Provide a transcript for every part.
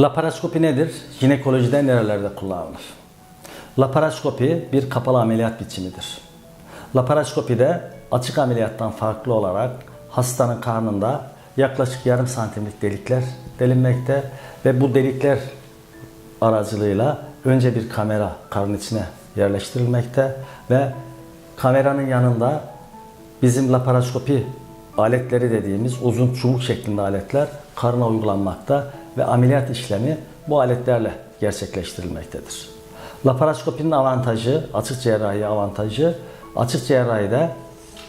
Laparoskopi nedir? Jinekolojide nerelerde kullanılır? Laparoskopi bir kapalı ameliyat biçimidir. Laparoskopide açık ameliyattan farklı olarak hastanın karnında yaklaşık yarım santimlik delikler delinmekte ve bu delikler aracılığıyla önce bir kamera karnın içine yerleştirilmekte ve kameranın yanında bizim laparoskopi aletleri dediğimiz uzun çubuk şeklinde aletler karına uygulanmakta ve ameliyat işlemi bu aletlerle gerçekleştirilmektedir. Laparoskopinin avantajı, açık cerrahi avantajı, açık cerrahide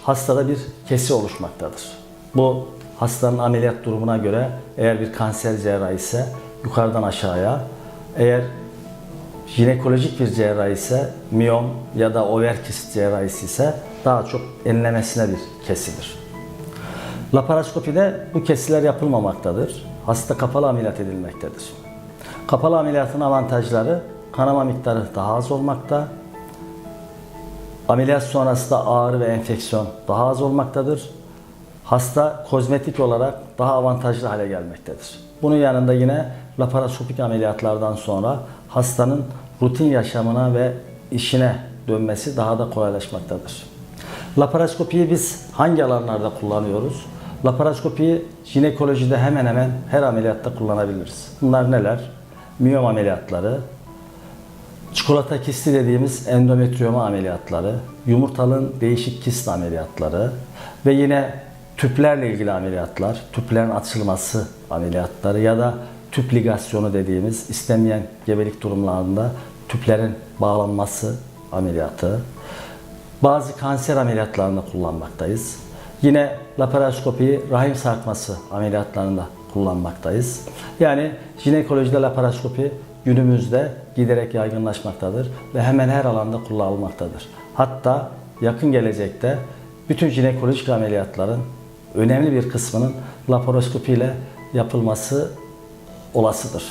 hastada bir kesi oluşmaktadır. Bu hastanın ameliyat durumuna göre eğer bir kanser cerrahi ise yukarıdan aşağıya, eğer jinekolojik bir cerrahi ise miyom ya da over kist cerrahisi ise daha çok enlemesine bir kesidir. Laparoskopide bu kesiler yapılmamaktadır. Hasta kapalı ameliyat edilmektedir. Kapalı ameliyatın avantajları kanama miktarı daha az olmakta, ameliyat sonrası da ağrı ve enfeksiyon daha az olmaktadır. Hasta kozmetik olarak daha avantajlı hale gelmektedir. Bunun yanında yine laparoskopik ameliyatlardan sonra hastanın rutin yaşamına ve işine dönmesi daha da kolaylaşmaktadır. Laparoskopiyi biz hangi alanlarda kullanıyoruz? Laparoskopiyi jinekolojide hemen hemen her ameliyatta kullanabiliriz. Bunlar neler? Miyom ameliyatları, çikolata kisti dediğimiz endometriyoma ameliyatları, yumurtalığın değişik kist ameliyatları ve yine tüplerle ilgili ameliyatlar, tüplerin açılması ameliyatları ya da tüp ligasyonu dediğimiz istenmeyen gebelik durumlarında tüplerin bağlanması ameliyatı. Bazı kanser ameliyatlarında kullanmaktayız. Yine laparoskopiyi rahim sarkması ameliyatlarında kullanmaktayız. Yani jinekolojide laparoskopi günümüzde giderek yaygınlaşmaktadır ve hemen her alanda kullanılmaktadır. Hatta yakın gelecekte bütün jinekolojik ameliyatların önemli bir kısmının laparoskopi ile yapılması olasıdır.